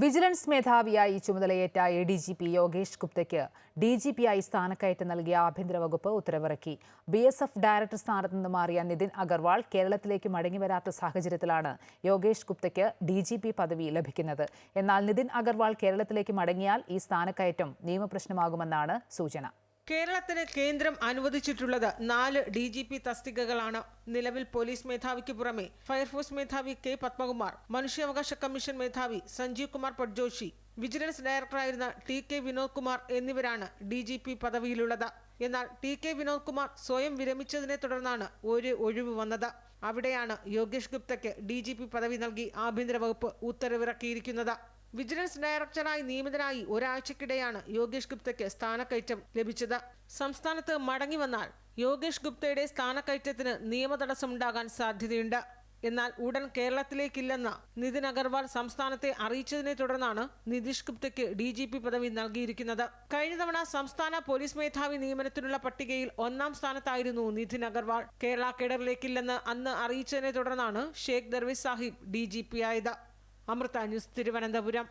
Vigilance മേധാവിയായി ചുമതലയേറ്റ A D G P Yogesh ഗുപ്തയ്ക്ക് D G പിയായി സ്ഥാനക്കയറ്റം നൽകിയ ആഭ്യന്തര വകുപ്പ് ഉത്തരവിറക്കി. ബി എസ് എഫ് ഡയറക്ടർ സ്ഥാനത്ത് നിന്ന് മാറിയ നിതിൻ അഗർവാൾ കേരളത്തിലേക്ക് മടങ്ങിവരാത്ത സാഹചര്യത്തിലാണ് യോഗേഷ് ഗുപ്തയ്ക്ക് ഡി ജി പി പദവി ലഭിക്കുന്നത്. എന്നാൽ നിതിൻ അഗർവാൾ കേരളത്തിലേക്ക് മടങ്ങിയാൽ ഈ സ്ഥാനക്കയറ്റം നിയമപ്രശ്നമാകുമെന്നാണ് സൂചന. കേരളത്തിന് കേന്ദ്രം അനുവദിച്ചിട്ടുള്ളത് നാല് ഡി ജി പി തസ്തികകളാണ്. നിലവിൽ പോലീസ് മേധാവിക്ക് പുറമെ ഫയർഫോഴ്സ് മേധാവി കെ പത്മകുമാർ മനുഷ്യാവകാശ കമ്മീഷൻ മേധാവി സഞ്ജീവ് കുമാർ പട്ജോഷി വിജിലൻസ് ഡയറക്ടറായിരുന്ന ടി കെ വിനോദ് കുമാർ എന്നിവരാണ് ഡി ജി പി പദവിയിലുള്ളത്. എന്നാൽ ടി കെ വിനോദ് കുമാർ സ്വയം വിരമിച്ചതിനെ തുടർന്നാണ് ഒരു ഒഴിവ് വന്നത്. അവിടെയാണ് യോഗേഷ് ഗുപ്തയ്ക്ക് ഡി ജി പി പദവി നൽകി ആഭ്യന്തര വകുപ്പ് ഉത്തരവിറക്കിയിരിക്കുന്നത്. വിജിലൻസ് ഡയറക്ടറായി നിയമിതനായി ഒരാഴ്ചക്കിടെയാണ് യോഗേഷ് ഗുപ്തയ്ക്ക് സ്ഥാനക്കയറ്റം ലഭിച്ചത്. സംസ്ഥാനത്ത് മടങ്ങി വന്നാൽ യോഗേഷ് ഗുപ്തയുടെ സ്ഥാനക്കയറ്റത്തിന് നിയമതടസ്സമുണ്ടാകാൻ സാധ്യതയുണ്ട്. എന്നാൽ ഉടൻ കേരളത്തിലേക്കില്ലെന്ന നിതിൻ അഗർവാൾ സംസ്ഥാനത്തെ അറിയിച്ചതിനെ തുടർന്നാണ് നിതീഷ് ഗുപ്തയ്ക്ക് ഡി ജി പി പദവി നൽകിയിരിക്കുന്നത്. കഴിഞ്ഞ തവണ സംസ്ഥാന പോലീസ് മേധാവി നിയമനത്തിനുള്ള പട്ടികയിൽ ഒന്നാം സ്ഥാനത്തായിരുന്നു നിതിൻ അഗർവാൾ. കേരള കേഡറിലേക്കില്ലെന്ന് അന്ന് അറിയിച്ചതിനെ തുടർന്നാണ് Sheikh Darvesh Saheb D G P ആയത്. അമൃത തിരുവനന്തപുരം.